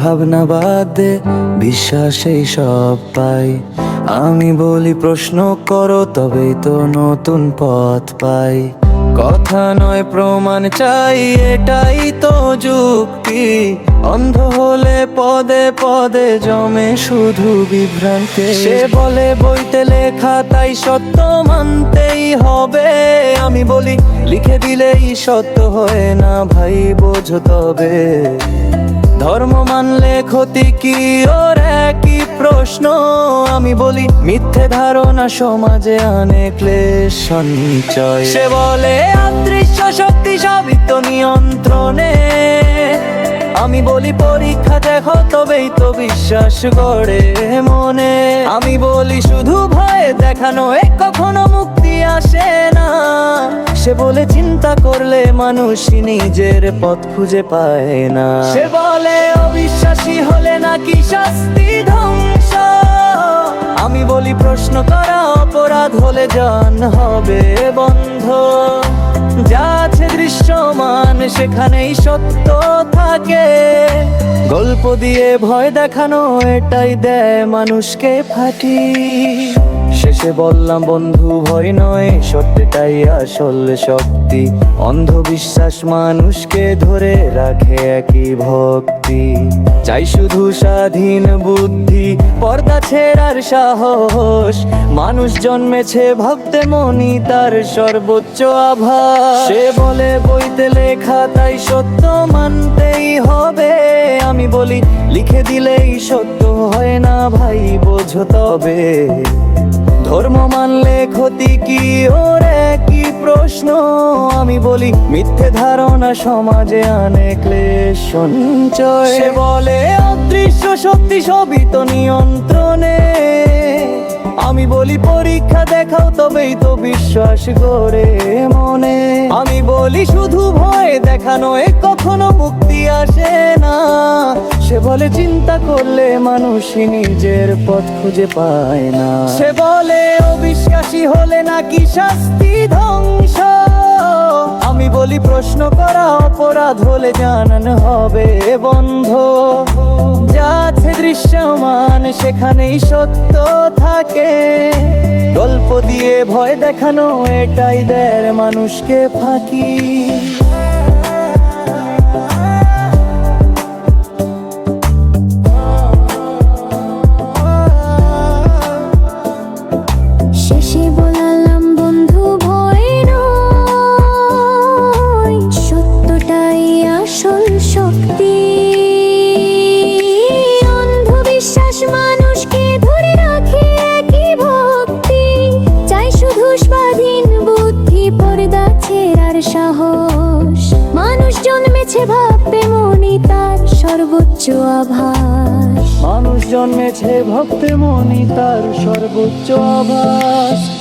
ভাবনা বাদ দে বিশ্বাসেই সব পাই। আমি বলি প্রশ্ন করো, তবেই তো নতুন পথ পাই। কথা নয়, প্রমাণ চাই, এটাই তো যুক্তি। অন্ধ হলে পদে পদে জমে শুধু বিভ্রান্তি। সে বলে বইতে লেখা, তাই সত্য মানতেই হবে। আমি বলি, লিখে দিলেই সত্য হয় না ভাই, বোঝো তবে। ধর্ম মানলে ক্ষতি কি? ওর একই প্রশ্ন। আমি বলি, মিথ্যে ধারণা সমাজে আনে ক্লেশ সঞ্চয়। সে বলে অদৃশ্য শক্তি সবই তো নিয়ন্ত্রণে। আমি বলি, পরীক্ষা দেখো, তবেই তো বিশ্বাস করে মনে। আমি বলি, শুধু ভয় দেখানো, এ কখনো মুক্তি আসে না। সে বলে, চিন্তা করলে মানুষ নিজের পথ খুঁজে পায় না। সে বলে, অবিশ্বাসী হলে নাকি শাস্তি আমি বলি প্রশ্ন করা, অপরাধ হলে জান হবে বন্ধ। যা আছে দৃশ্যমান, সেখানেই সত্য থাকে। গল্প দিয়ে ভয় দেখানো, এটাই দেয় মানুষকে ফাটি শেষে বললাম, বন্ধু, ভয় নয়, সত্যটাই আসল শক্তি। অন্ধবিশ্বাস মানুষকে ধরে রাখে একই ভক্তি। চাই শুধু স্বাধীন বুদ্ধি, পর্দা ছেড়ার সাহস। মানুষ জন্মেছে ভক্তে মনি, তার সর্বোচ্চ আভাস। সে বলে, বইতে লেখা, তাই সত্য মানতেই হবে। আমি বলি, লিখে দিলেই সত্য হয় না ভাই, বোঝো তবে। ধর্ম মানলে ক্ষতি কি? ওর, কি প্রশ্ন? আমি বলি, মিথ্যে ধারণা সমাজে আনে সঞ্চয়। বলে, অদৃশ্য শক্তি সবই তো নিয়ন্ত্রণে। আমি বলি, পরীক্ষা দেখাও তবেই তো বিশ্বাস করে মনে। আমি বলি শুধু ভয় দেখানো এ কখনো মুক্তি আসে না। সে বলে, চিন্তা করলে মানুষই নিজের পথ খুঁজে পায় না। সে বলে, অবিশ্বাসী হলে নাকি শাস্তি ধ্বংস? আমি বলি, প্রশ্ন করা অপরাধ হলে জানান হবে বন্ধ। যা দৃশ্যমান সেখানেই সত্য থাকে। গল্প দিয়ে ভয় দেখানো এটাই দেয় মানুষকে ফাঁকি। সাহস। মানুষ জন্মেছে ভাববে মনি তার সর্বোচ্চ আভাস। মানুষ জন্মেছে ভক্তে মনি তার সর্বোচ্চ আভাস।